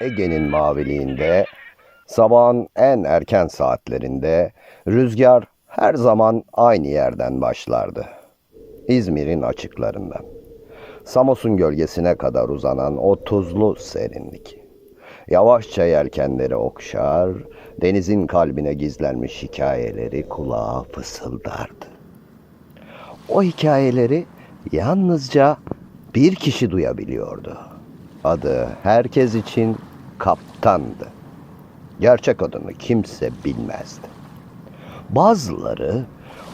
Ege'nin maviliğinde, sabahın en erken saatlerinde rüzgar her zaman aynı yerden başlardı. İzmir'in açıklarından. Samos'un gölgesine kadar uzanan o tuzlu serinlik. Yavaşça yelkenleri okşar, denizin kalbine gizlenmiş hikayeleri kulağa fısıldardı. O hikayeleri yalnızca bir kişi duyabiliyordu. Adı herkes için kaptandı. Gerçek adını kimse bilmezdi. Bazıları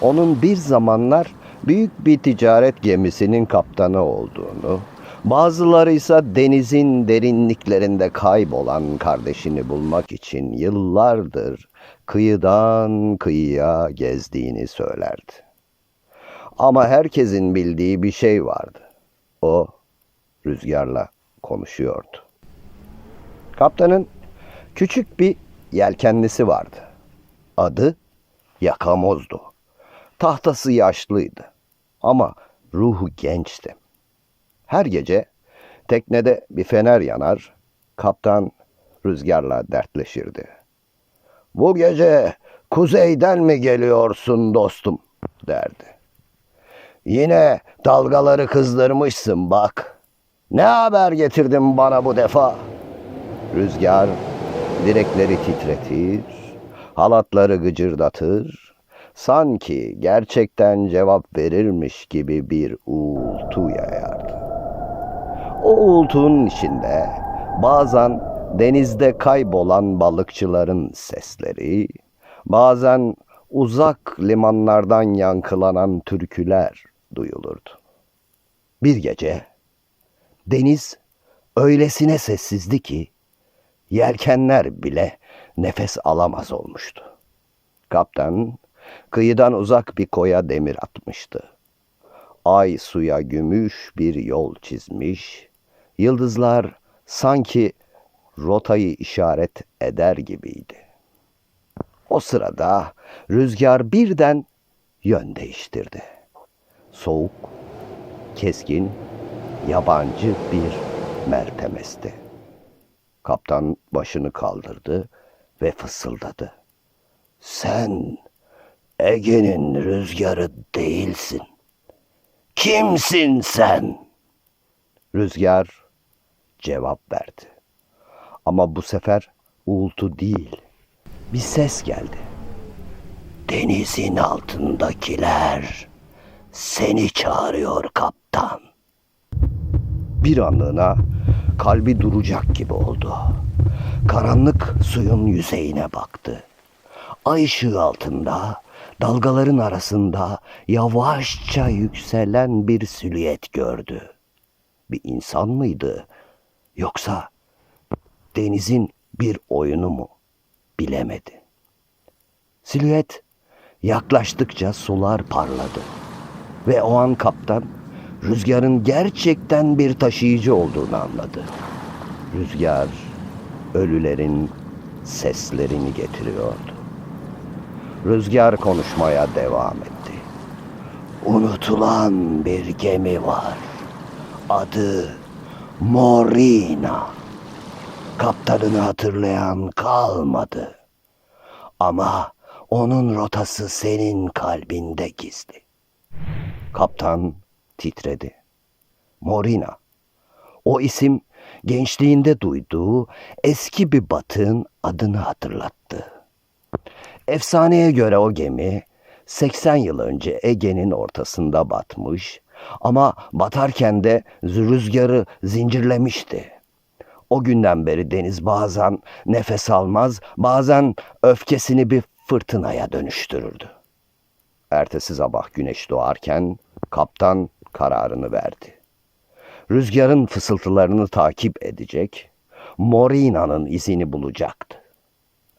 onun bir zamanlar büyük bir ticaret gemisinin kaptanı olduğunu, bazıları ise denizin derinliklerinde kaybolan kardeşini bulmak için yıllardır kıyıdan kıyıya gezdiğini söylerdi. Ama herkesin bildiği bir şey vardı. O rüzgarla konuşuyordu. Kaptanın küçük bir yelkenlisi vardı. Adı Yakamoz'du. Tahtası yaşlıydı ama ruhu gençti. Her gece teknede bir fener yanar, kaptan rüzgarla dertleşirdi. Bu gece kuzeyden mi geliyorsun dostum derdi. Yine dalgaları kızdırmışsın bak. Ne haber getirdin bana bu defa? Rüzgar direkleri titretir, halatları gıcırdatır, sanki gerçekten cevap verirmiş gibi bir uğultu yayardı. O uğultunun içinde bazen denizde kaybolan balıkçıların sesleri, bazen uzak limanlardan yankılanan türküler duyulurdu. Bir gece deniz öylesine sessizdi ki yelkenler bile nefes alamaz olmuştu. Kaptan kıyıdan uzak bir koya demir atmıştı. Ay suya gümüş bir yol çizmiş, yıldızlar sanki rotayı işaret eder gibiydi. O sırada rüzgar birden yön değiştirdi. Soğuk, keskin, yabancı bir mertemesti. Kaptan başını kaldırdı ve fısıldadı. Sen Ege'nin rüzgarı değilsin. Kimsin sen? Rüzgar cevap verdi. Ama bu sefer uğultu değil, bir ses geldi. Denizin altındakiler seni çağırıyor kaptan. Bir anlığına kalbi duracak gibi oldu. Karanlık suyun yüzeyine baktı. Ay ışığı altında, dalgaların arasında yavaşça yükselen bir silüet gördü. Bir insan mıydı? Yoksa denizin bir oyunu mu? Bilemedi. Silüet yaklaştıkça sular parladı. Ve o an kaptan rüzgarın gerçekten bir taşıyıcı olduğunu anladı. Rüzgar ölülerin seslerini getiriyordu. Rüzgar konuşmaya devam etti. Unutulan bir gemi var. Adı Morina. Kaptanını hatırlayan kalmadı. Ama onun rotası senin kalbinde gizli. Kaptan titredi. Morina. O isim gençliğinde duyduğu eski bir batığın adını hatırlattı. Efsaneye göre o gemi 80 yıl önce Ege'nin ortasında batmış ama batarken de rüzgarı zincirlemişti. O günden beri deniz bazen nefes almaz, bazen öfkesini bir fırtınaya dönüştürürdü. Ertesi sabah güneş doğarken kaptan kararını verdi. Rüzgarın fısıltılarını takip edecek, Morina'nın izini bulacaktı.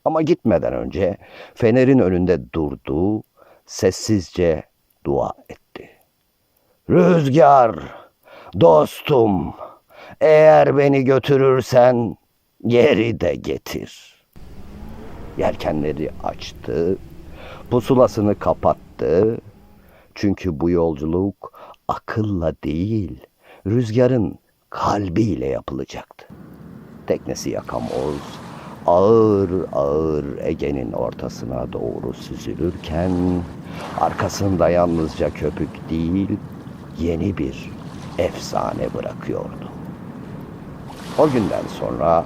Ama gitmeden önce fenerin önünde durdu, sessizce dua etti. Rüzgar, dostum, eğer beni götürürsen geri de getir. Yelkenleri açtı, pusulasını kapattı. Çünkü bu yolculuk akılla değil, rüzgarın kalbiyle yapılacaktı. Teknesi yakamoz ağır ağır Ege'nin ortasına doğru süzülürken arkasında yalnızca köpük değil yeni bir efsane bırakıyordu. O günden sonra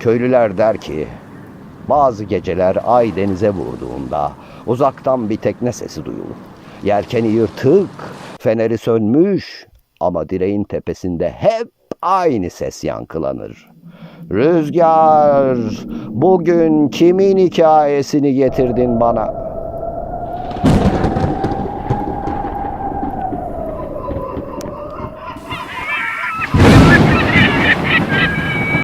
köylüler der ki bazı geceler ay denize vurduğunda uzaktan bir tekne sesi duyulur. Yelkeni yırtık, Feneri sönmüş ama direğin tepesinde hep aynı ses yankılanır. Rüzgar, bugün kimin hikayesini getirdin bana?''